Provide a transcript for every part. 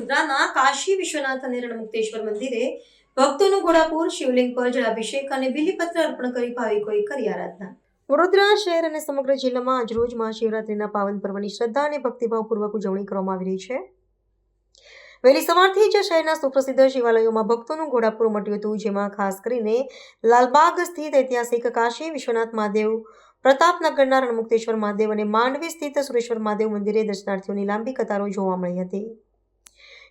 વડોદરાના કાશી વિશ્વનાથ અને રણમુક્તેશ્વર મંદિરે ભક્તોનું ઘોડાપુર, શિવલિંગ પર જળાભિષેક અને બિલીપત્ર અર્પણ કરી ભાવિકોએ કરી આરાધના. વડોદરા શહેર અને સમગ્ર જિલ્લામાં આજરોજ મહાશિવરાત્રિના પાવન પર્વની શ્રદ્ધા અને ભક્તિભાવપૂર્વક ઉજવણી કરવામાં આવી રહી છે. વહેલી સવારથી જ શહેરના સુપ્રસિદ્ધ શિવાલયોમાં ભક્તોનું ઘોડાપુર મટ્યું હતું, જેમાં ખાસ કરીને લાલબાગ સ્થિત ઐતિહાસિક કાશી વિશ્વનાથ મહાદેવ, પ્રતાપનગરના રણમુક્તેશ્વર મહાદેવ અને માંડવી સ્થિત સુરેશ્વર મહાદેવ મંદિરે દર્શનાર્થીઓની લાંબી કતારો જોવા મળી હતી.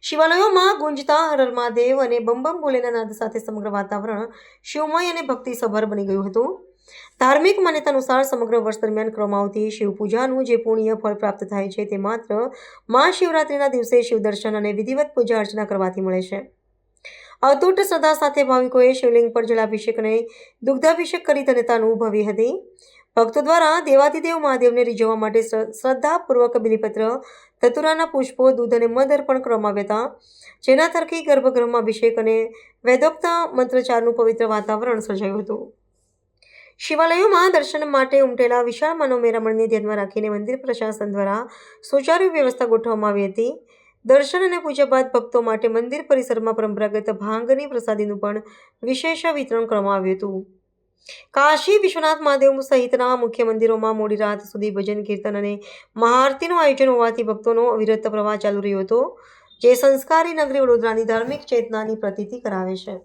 શિવાલયોમાં ગુંજતા હરરમાં દેવ અને બમ ભોલેના નાદ સાથે સમગ્ર વાતાવરણ શિવમય અને ભક્તિસભર બની ગયું હતું. ધાર્મિક માન્યતા અનુસાર સમગ્ર વર્ષ દરમિયાન કરવામાં આવતી શિવ પૂજાનું જે પુણ્ય ફળ પ્રાપ્ત થાય છે તે માત્ર મહાશિવરાત્રિના દિવસે શિવદર્શન અને વિધિવત પૂજા અર્ચના કરવાથી મળે છે. અતૂટ શ્રદ્ધા સાથે ભાવિકોએ શિવલિંગ પર જલાભિષેક અને દુગ્ધાભિષેક કરી ધન્યતા અનુભવી હતી. ભક્તો દ્વારા દેવાતિદેવ મહાદેવને રીઝવવા માટે શ્ર- શ્રદ્ધાપૂર્વક બિલીપત્ર, ધતુરાના પુષ્પો, દૂધ અને મધ અર્પણ કરવામાં આવ્યા હતા. જેના થકી ગર્ભગૃહમાં અભિષેક અને વેદોક્ત મંત્રચારનું પવિત્ર વાતાવરણ સર્જાયું હતું. શિવાલયોમાં દર્શન માટે ઉમટેલા વિશાળ માનવ ધ્યાનમાં રાખીને મંદિર પ્રશાસન દ્વારા સુચારુ વ્યવસ્થા ગોઠવવામાં આવી હતી. દર્શન અને પૂજા બાદ ભક્તો માટે મંદિર પરિસરમાં પરંપરાગત ભાંગની પ્રસાદીનું પણ વિશેષ વિતરણ કરવામાં આવ્યું હતું. કાશી વિશ્વનાથ મહાદેવ સહિતના મુખ્ય મંદિરોમાં મોડી રાત સુધી ભજન, કીર્તન અને મહાઆરતીનું આયોજન હોવાથી ભક્તોનો અવિરત પ્રવાહ ચાલુ રહ્યો હતો, જે સંસ્કારી નગરી વડોદરાની ધાર્મિક ચેતનાની પ્રતીતિ કરાવે છે.